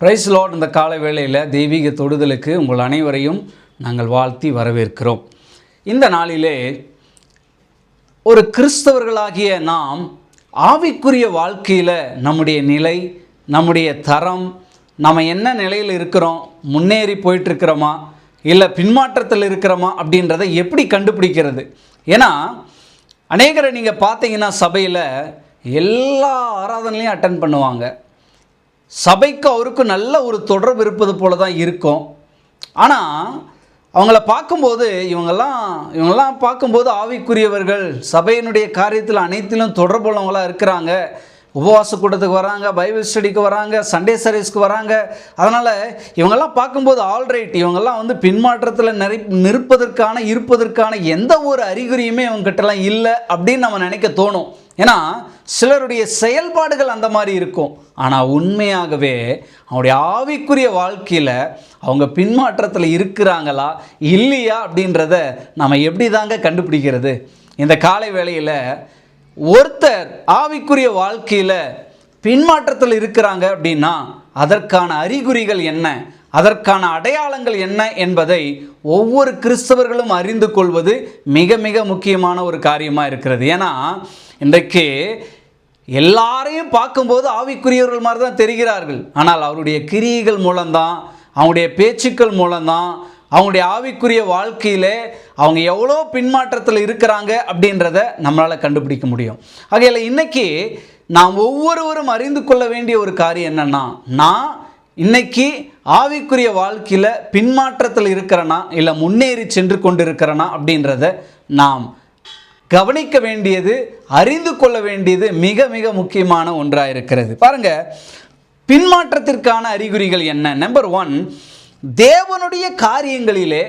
Price Lord இந்த கால வேளையில் தெய்வீக தொடுதலுக்கு உங்கள் அனைவரையும் நாங்கள் வாழ்த்தி வரவேற்கிறோம். இந்த நாளிலே ஒரு கிறிஸ்தவர்களாகிய நாம் ஆவிக்குரிய வாழ்க்கையில் நம்முடைய நிலை நம்முடைய தரம் நம்ம என்ன நிலையில் இருக்கிறோம் முன்னேறி போயிட்டுருக்கிறோமா இல்லை பின்மாற்றத்தில் இருக்கிறோமா அப்படின்றத எப்படி கண்டுபிடிக்கிறது? ஏன்னா அநேகரை நீங்கள் பார்த்தீங்கன்னா சபையில் எல்லா ஆராதனையும் அட்டன் பண்ணுவாங்க. சபைக்கு அவருக்கும் நல்ல ஒரு தொடர்பு இருப்பது போல தான் இருக்கும். ஆனால் அவங்கள பார்க்கும்போது இவங்கெல்லாம் இவங்கெல்லாம் பார்க்கும்போது ஆவிக்குரியவர்கள் சபையினுடைய காரியத்தில் அனைத்திலும் தொடர்புள்ளவங்களாக இருக்கிறாங்க. உபவாச கூட்டத்துக்கு வராங்க பைபிள் ஸ்டடிக்கு வராங்க சண்டே சர்வீஸ்க்கு வராங்க. அதனால் இவங்கெல்லாம் பார்க்கும்போது ஆல்ரைட் இவங்கெல்லாம் வந்து பின்மாற்றத்தில் நிறை நிற்பதற்கான இருப்பதற்கான எந்த ஒரு அறிகுறியுமே இவங்ககிட்டலாம் இல்லை அப்படின்னு நம்ம நினைக்க தோணும். ஏன்னா சிலருடைய செயல்பாடுகள் அந்த மாதிரி இருக்கும். ஆனால் உண்மையாகவே அவனுடைய ஆவிக்குரிய வாழ்க்கையில் அவங்க பின்மாற்றத்தில் இருக்கிறாங்களா இல்லையா அப்படின்றத நம்ம எப்படி தாங்க கண்டுபிடிக்கிறது? இந்த காலை வேளையில் ஒருத்தர் ஆவிக்குரிய வாழ்க்கையில் பின்மாற்றத்தில் இருக்கிறாங்க அப்படின்னா அதற்கான அறிகுறிகள் என்ன? அதற்கான அடையாளங்கள் என்ன என்பதை ஒவ்வொரு கிறிஸ்தவர்களும் அறிந்து கொள்வது மிக மிக முக்கியமான ஒரு காரியமாக இருக்கிறது. ஏன்னா இன்றைக்கு எல்லாரையும் பார்க்கும்போது ஆவிக்குரியவர்கள் மாதிரி தான் தெரிகிறார்கள். ஆனால் அவருடைய கிரியைகள் மூலம்தான் அவங்களுடைய பேச்சுக்கள் மூலம்தான் அவங்களுடைய ஆவிக்குரிய வாழ்க்கையிலே அவங்க எவ்வளோ பின்மாற்றத்தில் இருக்கிறாங்க அப்படின்றத நம்மளால் கண்டுபிடிக்க முடியும். ஆகையில் இன்னைக்கு நாம் ஒவ்வொருவரும் அறிந்து கொள்ள வேண்டிய ஒரு காரியம் என்னென்னா நான் இன்னைக்கு ஆவிக்குரிய வாழ்க்கையில் பின்மாற்றத்தில் இருக்கிறனா இல்லை முன்னேறி சென்று கொண்டு இருக்கிறனா அப்படின்றத நாம் கவனிக்க வேண்டியது அறிந்து கொள்ள வேண்டியது மிக மிக முக்கியமான ஒன்றாக இருக்கிறது. பாருங்க பின்மாற்றத்திற்கான அறிகுறிகள் என்ன? நம்பர் ஒன் தேவனுடைய காரியங்களிலே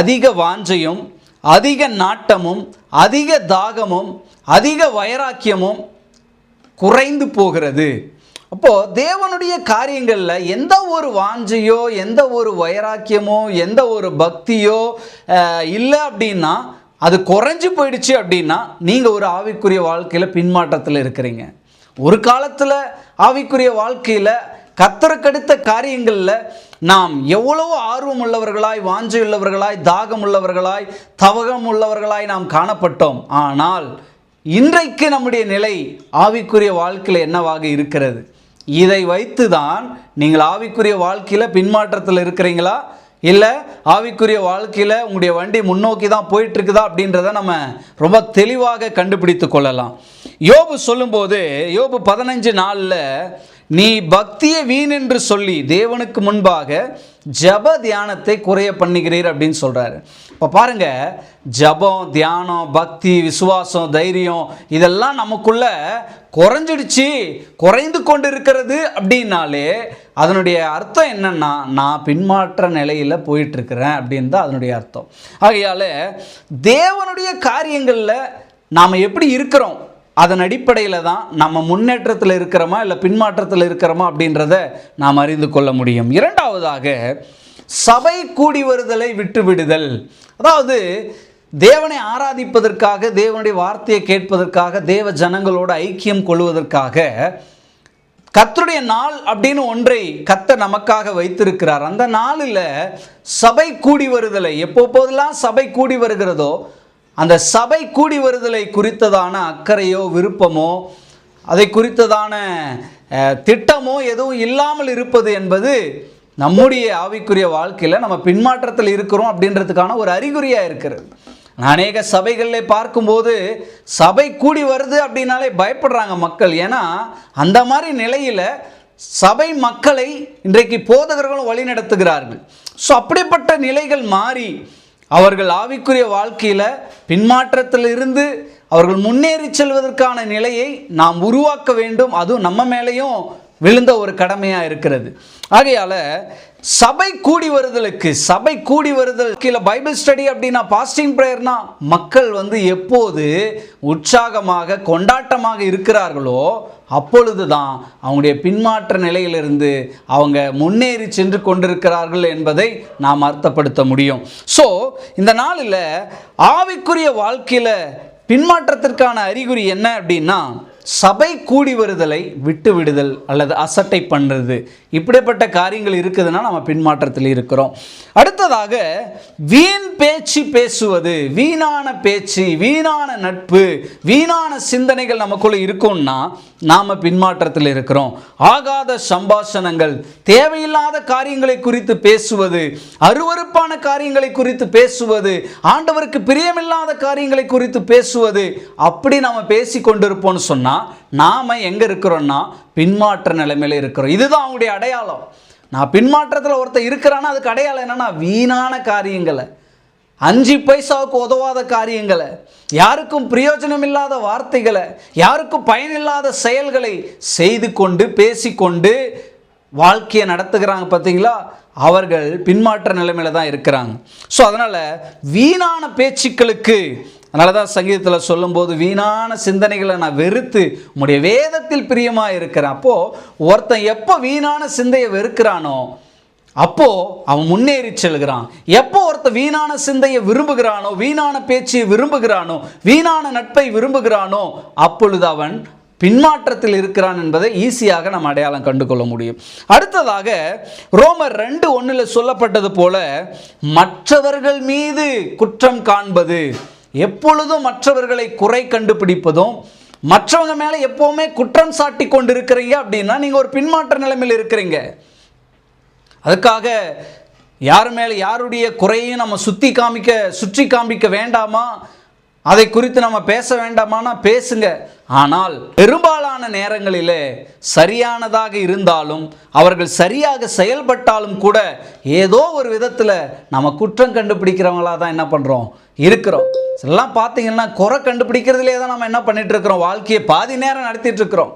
அதிக வாஞ்சையும் அதிக நாட்டமும் அதிக தாகமும் அதிக வைராக்கியமும் குறைந்து போகிறது. அப்போது தேவனுடைய காரியங்களில் எந்த ஒரு வாஞ்சையோ எந்த ஒரு வைராக்கியமோ எந்த ஒரு பக்தியோ இல்லை அப்படின்னா அது குறைஞ்சி போயிடுச்சு அப்படின்னா நீங்கள் ஒரு ஆவிக்குரிய வாழ்க்கையில் பின்மாற்றத்தில் இருக்கிறீங்க. ஒரு காலத்தில் ஆவிக்குரிய வாழ்க்கையில் கத்தரக்கெடுத்த காரியங்களில் நாம் எவ்வளவு ஆர்வம் உள்ளவர்களாய் வாஞ்சையுள்ளவர்களாய் தாகம் உள்ளவர்களாய் தவகம் உள்ளவர்களாய் நாம் காணப்பட்டோம். ஆனால் இன்றைக்கு நம்முடைய நிலை ஆவிக்குரிய வாழ்க்கையில் என்னவாக இருக்கிறது? இதை வைத்து தான் நீங்கள் ஆவிக்குரிய வாழ்க்கையில் பின்மாற்றத்தில் இருக்கிறீங்களா? இல்லை ஆவிக்குரிய வாழ்க்கையில் உங்களுடைய வண்டி முன்னோக்கி தான் போயிட்டுருக்குதா அப்படின்றத நம்ம ரொம்ப தெளிவாக கண்டுபிடித்து கொள்ளலாம். யோபு சொல்லும்போது யோபு பதினஞ்சு நாளில் நீ பக்தியை வீண் என்று சொல்லி தேவனுக்கு முன்பாக ஜப தியானத்தை குறைய பண்ணுகிறீர் அப்படின்னு சொல்கிறாரு இப்போ பாருங்கள் ஜபம் தியானம் பக்தி விசுவாசம் தைரியம் இதெல்லாம் நமக்குள்ள குறைஞ்சிடுச்சு குறைந்து கொண்டு இருக்கிறது அப்படின்னாலே அதனுடைய அர்த்தம் என்னென்னா நான் பின்மாற்ற நிலையில் போயிட்டுருக்கிறேன் அப்படின்னு தான் அதனுடைய அர்த்தம். ஆகையால் தேவனுடைய காரியங்களில் நாம் எப்படி இருக்கிறோம்? அதன் அடிப்படையில் தான் நம்ம முன்னேற்றத்தில் இருக்கிறோமா இல்லை பின்மாற்றத்தில் இருக்கிறோமா அப்படின்றத நாம் அறிந்து கொள்ள முடியும். இரண்டாவதாக சபை கூடி வருதலை விட்டு விடுதல். அதாவது தேவனை ஆராதிப்பதற்காக தேவனுடைய வார்த்தையை கேட்பதற்காக தேவ ஜனங்களோட ஐக்கியம் கொள்வதற்காக கத்தருடைய நாள் அப்படின்னு ஒன்றை கத்த நமக்காக வைத்திருக்கிறார். அந்த நாளில் சபை கூடி வருதலை எப்போ போதெல்லாம் சபை கூடி வருகிறதோ அந்த சபை கூடி வருதலை குறித்ததான அக்கறையோ விருப்பமோ அதை குறித்ததான திட்டமோ எதுவும் இல்லாமல் இருப்பது என்பது நம்முடைய ஆவிக்குரிய வாழ்க்கையில் நம்ம பின்மாற்றத்தில் இருக்கிறோம் அப்படின்றதுக்கான ஒரு அறிகுறியாக இருக்கிறது. அநேக சபைகளில் பார்க்கும்போது சபை கூடி வருது அப்படின்னாலே பயப்படுறாங்க மக்கள். ஏன்னா அந்த மாதிரி நிலையில் சபை மக்களை இன்றைக்கு போதகர்களும் வழி நடத்துகிறார்கள் ஸோ அப்படிப்பட்ட நிலைகள் மாறி அவர்கள் ஆவிக்குரிய வாழ்க்கையில் பின்மாற்றத்திலிருந்து அவர்கள் முன்னேறி செல்வதற்கான நிலையை நாம் உருவாக்க வேண்டும். அதுவும் நம்ம மேலேயும் விழுந்த ஒரு கடமையாக இருக்கிறது. ஆகையால் சபை கூடி வருதலுக்கு சபை கூடி வருதல் கீழே பைபிள் ஸ்டடி அப்படின்னா பாஸ்டிங் ப்ரேயர்னா மக்கள் வந்து எப்போது உற்சாகமாக கொண்டாட்டமாக இருக்கிறார்களோ அப்பொழுது தான் அவங்களுடைய பின்மாற்ற நிலையிலிருந்து அவங்க முன்னேறி சென்று கொண்டிருக்கிறார்கள் என்பதை நாம் அர்த்தப்படுத்த முடியும். ஸோ இந்த நாளில் ஆவிக்குரிய வாழ்க்கையில் பின்மாற்றத்திற்கான அறிகுறி என்ன அப்படின்னா சபை கூடி வருதலை விட்டு விடுதல் அல்லது அசட்டை பண்ணுறது இப்படிப்பட்ட காரியங்கள் இருக்குதுன்னா நம்ம பின்மாற்றத்தில் இருக்கிறோம். அடுத்ததாக வீண் பேச்சு பேசுவது வீணான பேச்சு வீணான நட்பு வீணான சிந்தனைகள் நமக்குள்ளே இருக்கும்னா நாம் பின்மாற்றத்தில் இருக்கிறோம். ஆகாத சம்பாஷணங்கள் தேவையில்லாத காரியங்களை குறித்து பேசுவது அருவருப்பான காரியங்களை குறித்து பேசுவது ஆண்டவருக்கு பிரியமில்லாத காரியங்களை குறித்து பேசுவது அப்படி நாம் பேசி கொண்டிருப்போம்னு சொன்னால் நாம எங்க இருக்கிறோம்னா பின்மாற்ற நிலைமையில இருக்கிறோம். இதுதான் அவங்களுடைய அடையாளம். நான் பின்மாற்றத்தில் ஒருத்தர் இருக்கிறான்னா அதுக்கு அடையாளம் என்னன்னா வீணான காரியங்களை. அஞ்சு பைசாவுக்கு உதவாத காரியங்களை. யாருக்கும் பிரயோஜனம் இல்லாத வார்த்தைகளை யாருக்கும் பயனில்லாத செயல்களை செய்து கொண்டு பேசிக்கொண்டு வாழ்க்கையை நடத்துகிறாங்க பார்த்தீங்களா? அவர்கள் பின்மாற்ற நிலைமையில தான் இருக்கிறாங்க. ஸோ அதனால் வீணான பேச்சுக்களுக்கு அதனால தான் சங்கீதத்தில் சொல்லும்போது வீணான சிந்தனைகளை நான் வெறுத்து உங்களுடைய வேதத்தில் பிரியமாக இருக்கிறேன் அப்போது ஒருத்தன் எப்போ வீணான சிந்தையை வெறுக்கிறானோ அப்போது அவன் முன்னேறி செல்கிறான். எப்போ ஒருத்தன் வீணான சிந்தையை விரும்புகிறானோ வீணான பேச்சையை விரும்புகிறானோ வீணான நட்பை விரும்புகிறானோ அப்பொழுது அவன் பின்மாற்றத்தில் இருக்கிறான் என்பதை ஈஸியாக நம்ம அடையாளம் கண்டுகொள்ள முடியும். அடுத்ததாக ரோமர் ரெண்டு ஒன்றில் சொல்லப்பட்டது போல மற்றவர்கள் மீது குற்றம் காண்பது எப்பொழுதும் மற்றவர்களை குறை கண்டுபிடிப்பதும் மற்றவங்க மேலே எப்போவுமே குற்றம் சாட்டி கொண்டு இருக்கிறீங்க அப்படின்னா நீங்கள் ஒரு பின்மாற்ற நிலைமையில் இருக்கிறீங்க. அதுக்காக யார் மேலே யாருடைய குறையும் நம்ம சுற்றி காமிக்க சுற்றி காமிக்க வேண்டாமா? அதை குறித்து நம்ம பேச வேண்டாமான்னா பேசுங்க. ஆனால் பெரும்பாலான நேரங்களிலே சரியானதாக இருந்தாலும் அவர்கள் சரியாக செயல்பட்டாலும் கூட ஏதோ ஒரு விதத்தில் நம்ம குற்றம் கண்டுபிடிக்கிறவங்களா தான் என்ன பண்ணுறோம் இருக்கிறோம். எல்லாம் பார்த்தீங்கன்னா குறை கண்டுபிடிக்கிறதுலே தான் நம்ம என்ன பண்ணிட்டு இருக்கிறோம்? வாழ்க்கையை பாதி நேரம் நடத்திட்டு இருக்கிறோம்.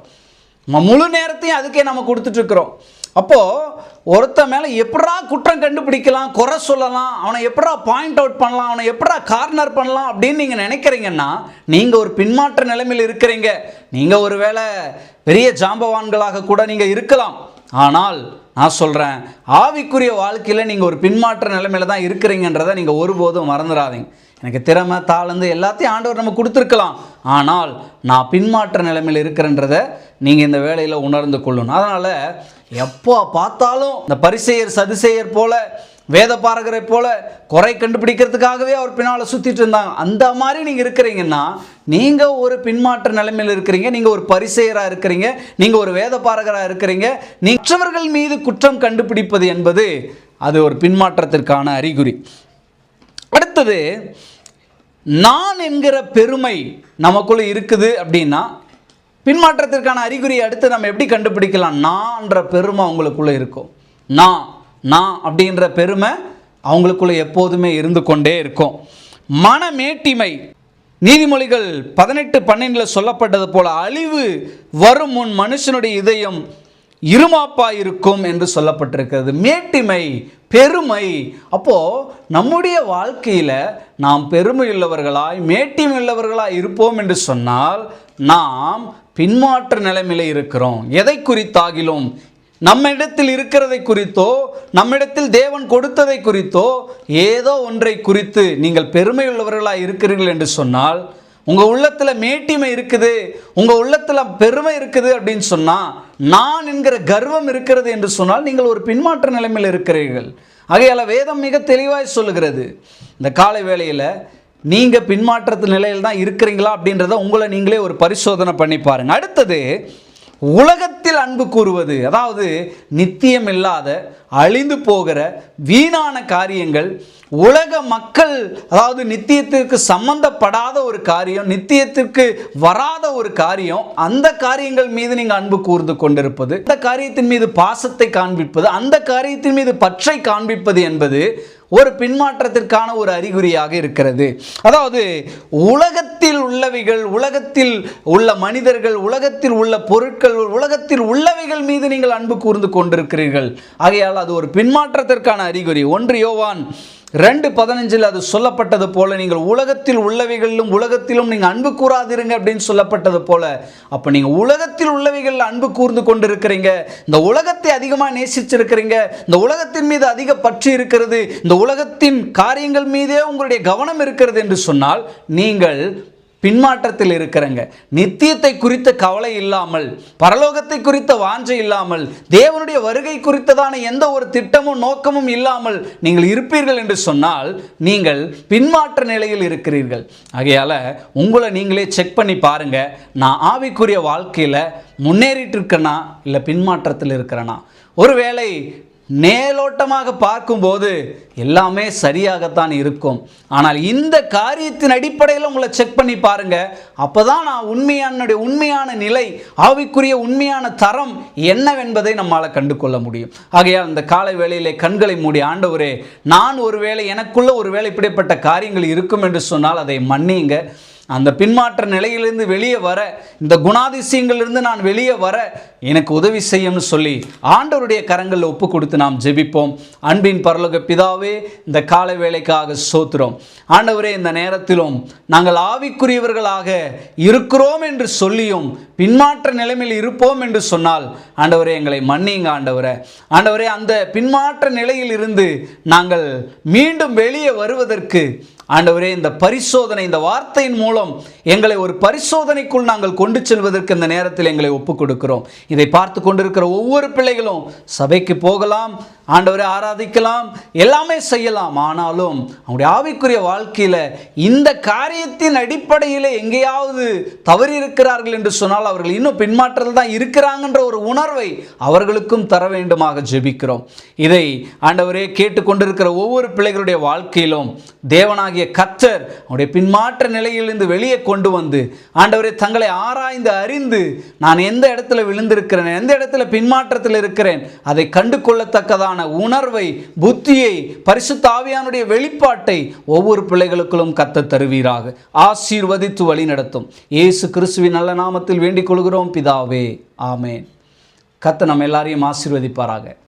நம்ம முழு நேரத்தையும் அதுக்கே நம்ம கொடுத்துட்டு இருக்கிறோம். அப்போது ஒருத்த மேலே எப்படா குற்றம் கண்டுபிடிக்கலாம் குறை சொல்லலாம் அவனை எப்படா பாயிண்ட் அவுட் பண்ணலாம் அவனை எப்படா கார்னர் பண்ணலாம் அப்படின்னு நீங்கள் நினைக்கிறீங்கன்னா நீங்கள் ஒரு பின்மாற்ற நிலைமையில் இருக்கிறீங்க. நீங்கள் ஒரு வேளை பெரிய ஜாம்பவான்களாக கூட நீங்கள் இருக்கலாம். ஆனால் நான் சொல்கிறேன் ஆவிக்குரிய வாழ்க்கையில் நீங்கள் ஒரு பின்மாற்ற நிலைமையில் தான் இருக்கிறீங்கன்றதை நீங்கள் ஒருபோதும் மறந்துடாதீங்க. எனக்கு திறமை தாளந்து எல்லாத்தையும் ஆண்டவர் நம்ம கொடுத்துருக்கலாம். ஆனால் நான் பின்மாற்ற நிலைமையில் இருக்கிறன்றதை நீங்கள் இந்த வேலையில் உணர்ந்து கொள்ளணும். அதனால் எப்போ பார்த்தாலும் இந்த பரிசெயர் சதிசெயர் போல வேத பாரகரை போல குறை கண்டுபிடிக்கிறதுக்காகவே அவர் பின்னால் சுற்றிட்டு இருந்தாங்க. அந்த மாதிரி நீங்கள் இருக்கிறீங்கன்னா நீங்கள் ஒரு பின்மாற்ற நிலைமையில் இருக்கிறீங்க நீங்கள் ஒரு பரிசெயராக இருக்கிறீங்க நீங்கள் ஒரு வேத பாரகராக இருக்கிறீங்க மற்றவர்கள் மீது குற்றம் கண்டுபிடிப்பது என்பது அது ஒரு பின்மாற்றத்திற்கான அறிகுறி. அடுத்தது நான் என்கிற பெருமை நமக்குள்ள இருக்குது அப்படின்னா பின்மாற்றத்திற்கான அறிகுறி அடுத்து நம்ம எப்படி கண்டுபிடிக்கலாம்? நான்ற பெருமை அவங்களுக்குள்ளே இருக்கும். நான் நான் அப்படின்ற பெருமை அவங்களுக்குள்ள எப்போதுமே இருந்து கொண்டே இருக்கும். மனமேட்டிமை. நீதிமொழிகள் பதினெட்டு பன்னெண்டில் சொல்லப்பட்டது போல அழிவு வரும் முன் மனுஷனுடைய இதயம் இருமாப்பா இருக்கும் என்று சொல்லப்பட்டிருக்கிறது. மேட்டிமை பெருமை. அப்போ நம்முடைய வாழ்க்கையில் நாம் பெருமை உள்ளவர்களாய் மேட்டிமை உள்ளவர்களாய் இருப்போம் என்று சொன்னால் நாம் பின்மாற்ற நிலைமையில் இருக்கிறோம். எதை குறித்தாகிலும்? நம்மிடத்தில் இருக்கிறதை குறித்தோ நம்மிடத்தில் தேவன் கொடுத்ததை குறித்தோ ஏதோ ஒன்றை குறித்து நீங்கள் பெருமை உள்ளவர்களாக இருக்கிறீர்கள் என்று சொன்னால் உங்கள் உள்ளத்தில் மேட்டிமை இருக்குது உங்கள் உள்ளத்தில் பெருமை இருக்குது அப்படின்னு சொன்னால் நான் என்கிற கர்வம் இருக்கிறது என்று சொன்னால் நீங்கள் ஒரு பின்மாற்ற நிலைமையில் இருக்கிறீர்கள். ஆகையால் வேதம் மிக தெளிவாய் சொல்லுகிறது. இந்த காலை வேளையில் நீங்கள் பின்மாற்றத்து நிலையில் தான் இருக்கிறீங்களா அப்படின்றத உங்களை நீங்களே ஒரு பரிசோதனை பண்ணி பாருங்க. அடுத்தது உலகத்தில் அன்பு கூறுவது அதாவது நித்தியம் இல்லாத அழிந்து போகிற வீணான காரியங்கள் உலக மக்கள் அதாவது நித்தியத்திற்கு சம்பந்தப்படாத ஒரு காரியம் நித்தியத்திற்கு வராத ஒரு காரியம் அந்த காரியங்கள் மீது நீங்கள் அன்பு கூர்ந்து கொண்டிருப்பது அந்த காரியத்தின் மீது பாசத்தை காண்பிப்பது அந்த காரியத்தின் மீது பற்றை காண்பிப்பது என்பது ஒரு பின்மாற்றத்திற்கான ஒரு அறிகுறியாக இருக்கிறது. அதாவது உலகத்தில் உள்ளவைகள் உலகத்தில் உள்ள மனிதர்கள் உலகத்தில் உள்ள பொருட்கள் உலகத்தில் உள்ளவைகள் மீது நீங்கள் அன்பு கூர்ந்து கொண்டிருக்கிறீர்கள். ஆகையால் அது ஒரு பின்மாற்றத்திற்கான அறிகுறி. ஒன்று யோவான் ரெண்டு பதினஞ்சில் அது சொல்லப்பட்டது போல நீங்கள் உலகத்தில் உள்ளவைகளிலும் உலகத்திலும் நீங்கள் அன்பு கூறாதிருங்க அப்படின்னு சொல்லப்பட்டது போல அப்போ நீங்கள் உலகத்தில் உள்ளவைகளில் அன்பு கூர்ந்து கொண்டிருக்கிறீங்க. இந்த உலகத்தை அதிகமாக நேசிச்சிருக்கிறீங்க. இந்த உலகத்தின் மீது அதிக பற்று இருக்கிறது. இந்த உலகத்தின் காரியங்கள் மீதே உங்களுடைய கவனம் இருக்கிறது என்று சொன்னால் நீங்கள் பின்மாற்றத்தில் இருக்கிறங்க. நித்தியத்தை குறித்த கவலை இல்லாமல் பரலோகத்தை குறித்த வாஞ்சை இல்லாமல் தேவனுடைய வருகை குறித்ததான எந்த ஒரு திட்டமும் நோக்கமும் இல்லாமல் நீங்கள் இருப்பீர்கள் என்று சொன்னால் நீங்கள் பின்மாற்ற நிலையில் இருக்கிறீர்கள். ஆகையால் உங்களை நீங்களே செக் பண்ணி பாருங்க. நான் ஆவிக்குரிய வாழ்க்கையில் முன்னேறிட்டு இருக்கேனா இல்லை பின்மாற்றத்தில் இருக்கிறேனா? ஒருவேளை மேலோட்டமாக பார்க்கும்போது எல்லாமே சரியாகத்தான் இருக்கும். ஆனால் இந்த காரியத்தின் அடிப்படையில் உங்களை செக் பண்ணி பாருங்க. அப்போதான் நான் உண்மையான உண்மையான நிலை ஆவிக்குரிய உண்மையான தரம் என்னவென்பதை நம்மால் கண்டு கொள்ள முடியும். ஆகையால் இந்த காலை வேளையிலே கண்களை மூடி ஆண்டவரே நான் ஒருவேளை எனக்குள்ள ஒருவேளை இப்படிப்பட்ட காரியங்கள் இருக்கும் என்று சொன்னால் அதை மன்னிங்க அந்த பின்மாற்ற நிலையிலிருந்து வெளியே வர இந்த குணாதிசயங்களிலிருந்து நான் வெளியே வர எனக்கு உதவி செய்யும்னு சொல்லி ஆண்டவருடைய கரங்களில் ஒப்பு கொடுத்து நாம் ஜெபிப்போம். அன்பின் பரலோக பிதாவே இந்த கால வேலைக்காக சோத்துறோம் ஆண்டவரே இந்த நேரத்திலும் நாங்கள் ஆவிக்குரியவர்களாக இருக்கிறோம் என்று சொல்லியும் பின்மாற்ற நிலைமையில் இருப்போம் என்று சொன்னால் ஆண்டவரே எங்களை மன்னிங்க ஆண்டவரே. ஆண்டவரே அந்த பின்மாற்ற நிலையில் இருந்து நாங்கள் மீண்டும் வெளியே வருவதற்கு ஆண்டவரே இந்த பரிசோதனை இந்த வார்த்தையின் மூலம் எங்களை ஒரு பரிசோதனைக்குள் நாங்கள் கொண்டு செல்வதற்கு இந்த நேரத்தில் எங்களை ஒப்புக் கொடுக்கிறோம் இதை பார்த்து கொண்டிருக்கிற ஒவ்வொரு பிள்ளைகளும் சபைக்கு போகலாம் ஆண்டவரை ஆராதிக்கலாம் எல்லாமே செய்யலாம். ஆனாலும் அவங்களுடைய ஆவிக்குரிய வாழ்க்கையில் இந்த காரியத்தின் அடிப்படையில் எங்கேயாவது தவறி இருக்கிறார்கள் என்று சொன்னால் அவர்கள் இன்னும் பின்மாற்றத்தில் தான் இருக்கிறாங்கன்ற ஒரு உணர்வை அவர்களுக்கும் தர வேண்டுமாக ஜெபிக்கிறோம். இதை ஆண்டவரே கேட்டுக்கொண்டிருக்கிற ஒவ்வொரு பிள்ளைகளுடைய வாழ்க்கையிலும் தேவனாக தேவனாகிய கத்தர் அவருடைய பின்மாற்ற நிலையிலிருந்து வெளியே கொண்டு வந்து ஆண்டவரை தங்களை ஆராய்ந்து அறிந்து நான் எந்த இடத்துல விழுந்திருக்கிறேன் எந்த இடத்துல பின்மாற்றத்தில் இருக்கிறேன் அதை கண்டு கொள்ளத்தக்கதான உணர்வை புத்தியை பரிசுத்த ஆவியானுடைய வெளிப்பாட்டை ஒவ்வொரு பிள்ளைகளுக்குள்ளும் கத்த தருவீராக. ஆசீர்வதித்து வழி நடத்தும். இயேசு கிறிஸ்துவின் நல்ல நாமத்தில் வேண்டிக் கொள்கிறோம். பிதாவே ஆமேன். கத்த நம்ம எல்லாரையும் ஆசீர்வதிப்பாராக.